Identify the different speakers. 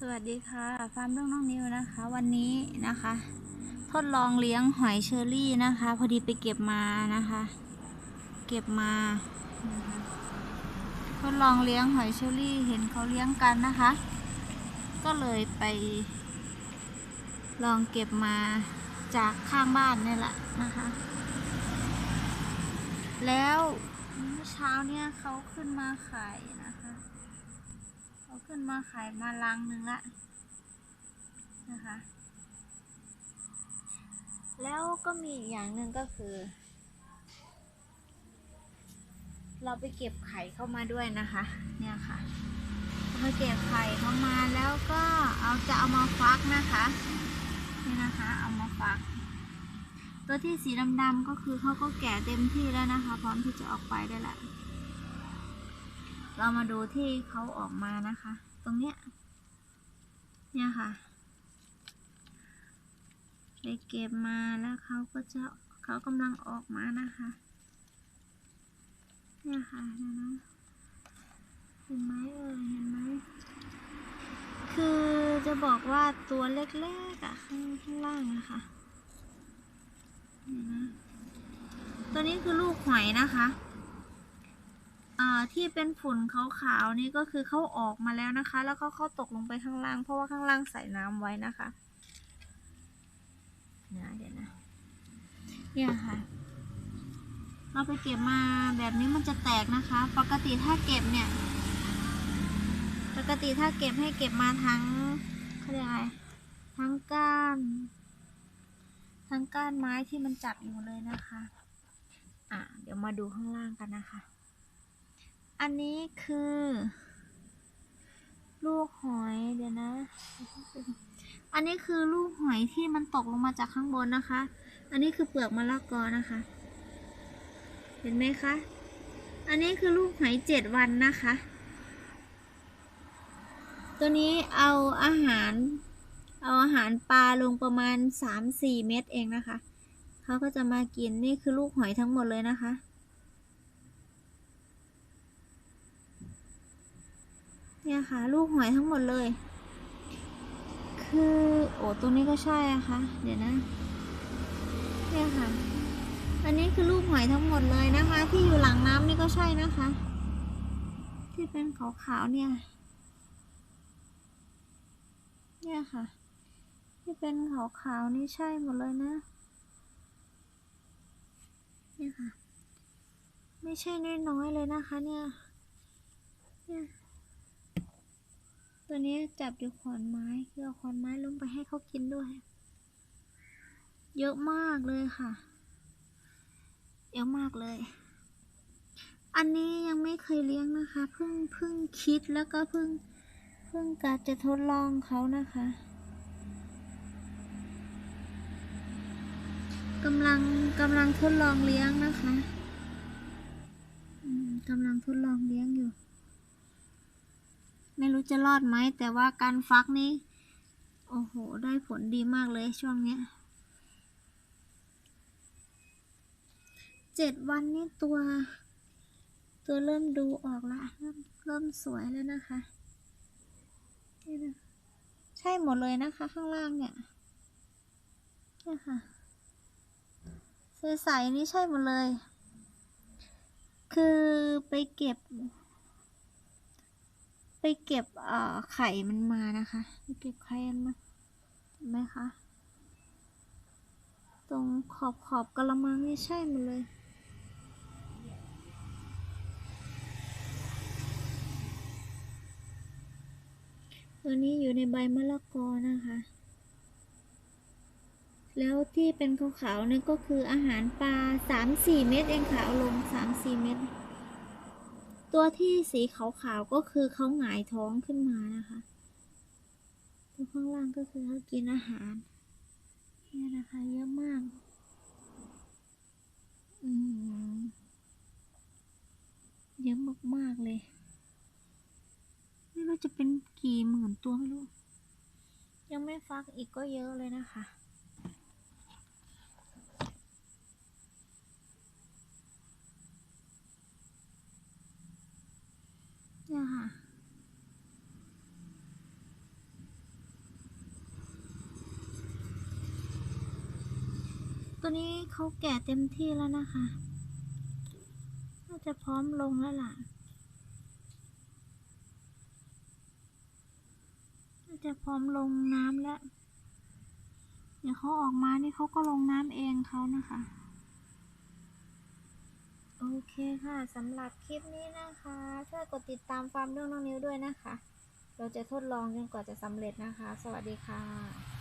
Speaker 1: สวัสดีค่ะ ฟาร์มเรื่องน้องนิวนะคะ วันนี้นะคะ ทดลองเลี้ยงหอยเชอรี่นะคะ พอดีไปเก็บมานะคะ เก็บมานะคะทดลองเลี้ยงหอยเชอรี่ เห็นเขาเลี้ยงกันนะคะ ก็เลยไป ลองเก็บมาจากข้างบ้านนี่แหละนะคะ แล้วเช้าเนี่ยเขาขึ้นมาขายนะ ขึ้นมาขายมาลังหนึ่งละนะคะ แล้วก็มีอีกอย่างหนึ่งก็คือ เราไปเก็บไข่เข้ามาด้วยนะคะ เนี่ยค่ะเราไปเก็บไข่เข้ามาแล้วก็เอาจะเอามาฟักนะคะนี่นะคะ เอามาฟัก ตัวที่สีดำๆก็คือเขาก็แก่เต็มที่แล้วนะคะ พร้อมที่จะออกไปได้แล้ว เรามาดูที่เขาออกมานะคะ ตรงเนี้ย เนี่ยค่ะไปเก็บมาแล้วเขาก็จะเขากำลังออกมานะคะ เนี่ยค่ะเนี่ยนะเห็นไหมเออเห็นไหมคือจะบอกว่าตัวเล็กๆอะข้างข้างล่างนะคะนะตัวนี้คือลูกหอยนะคะ อ่าที่เป็นฝุ่นขาวๆนี่ก็คือเขาออกมาแล้วนะคะ แล้วก็เขาตกลงไปข้างล่าง เพราะว่าข้างล่างใส่น้ำไว้นะคะนะเดี๋ยวนะเนี่ยค่ะ เราไปเก็บมาแบบนี้มันจะแตกนะคะ ปกติถ้าเก็บเนี่ย ปกติถ้าเก็บให้เก็บมาทั้งเขาเรียกอะไรทั้งก้าน ทั้งก้านไม้ที่มันจับอยู่เลยนะคะ อะเดี๋ยวมาดูข้างล่างกันนะคะ อันนี้คือ ลูกหอยเดี๋ยวนะ อันนี้คือลูกหอยที่มันตกลงมาจากข้างบนนะคะ อันนี้คือเปลือกมะละกอนะคะ เห็นไหมคะ อันนี้คือลูกหอยเจ็ดวันนะคะ ตัวนี้เอาอาหาร เอาอาหารปลาลงประมาณสามสี่เม็ดเองนะคะ เขาก็จะมากินนี่คือลูกหอยทั้งหมดเลยนะคะ เนี่ยค่ะลูกหอยทั้งหมดเลย คือโอ้ตรงนี้ก็ใช่อะคะ่ะเดี๋ยวนะเนี่ยค่ะ อันนี้คือลูกหอยทั้งหมดเลยนะคะ ที่อยู่หลังน้ำนี่ก็ใช่นะคะ ที่เป็นขาวๆเนี่ย เนี่ยค่ะ ที่เป็นขาวๆนี่ใช่หมดเลยนะ เนี่ยค่ะ ไม่ใช่น้อยๆเลยนะคะเนี่ย ตัวนี้จับอยู่ขอนไม้คือเอาขอนไม้ลงไปให้เขากินด้วย เยอะมากเลยค่ะ เยอะมากเลย อันนี้ยังไม่เคยเลี้ยงนะคะ เพิ่งเพิ่งคิดแล้วก็เพิ่งเพิ่งกะจะทดลองเขานะคะกำลังกำลังทดลองเลี้ยงนะคะกำลังทดลองเลี้ยงอยู่ ไม่รู้จะรอดไหม แต่ว่าการฟักนี่ โอ้โห ได้ผลดีมากเลยช่วงเนี้ยเจ็ดวันนี่ตัว ตัวเริ่มดูออกละเริ่มเริ่มสวยแล้วนะคะนี่นะใช่หมดเลยนะคะ ข้างล่างเนี่ยเนี่ยค่ะใสๆนี่ใช่หมดเลย คือไปเก็บ เก็บเอ่อไข่มันมานะคะไปเก็บไข่มันมาเห็นไหมคะตรงขอบขอบกระมังนี่ใช่หมดเลยตัวนี้อยู่ในใบมะละกอนะคะ แล้วที่เป็นขาวๆนี่ก็คืออาหารปลาสามสี่เม็ดเองค่ะเอาลงสามสี่เม็ด ตัวที่สีขาวๆก็คือเขาหงายท้องขึ้นมานะคะตัวข้างล่างก็คือเขากินอาหารเนี่ยนะคะเยอะมากอืมเยอะมากๆเลยไม่รู้จะเป็นกี่หมื่นตัวไม่รู้ ยังไม่ฟักอีกก็เยอะเลยนะคะ ตัวนี้เขาแก่เต็มที่แล้วนะคะ น่าจะพร้อมลงแล้วล่ะ น่าจะพร้อมลงน้ำแล้ว เดี๋ยวเขาออกมานี่เขาก็ลงน้ำเองเขานะคะ โอเคค่ะสำหรับคลิปนี้นะคะ ช่วยกดติดตามฟาร์มเรื่องน้องนิ้วด้วยนะคะ เราจะทดลองจนกว่าจะสำเร็จนะคะ สวัสดีค่ะ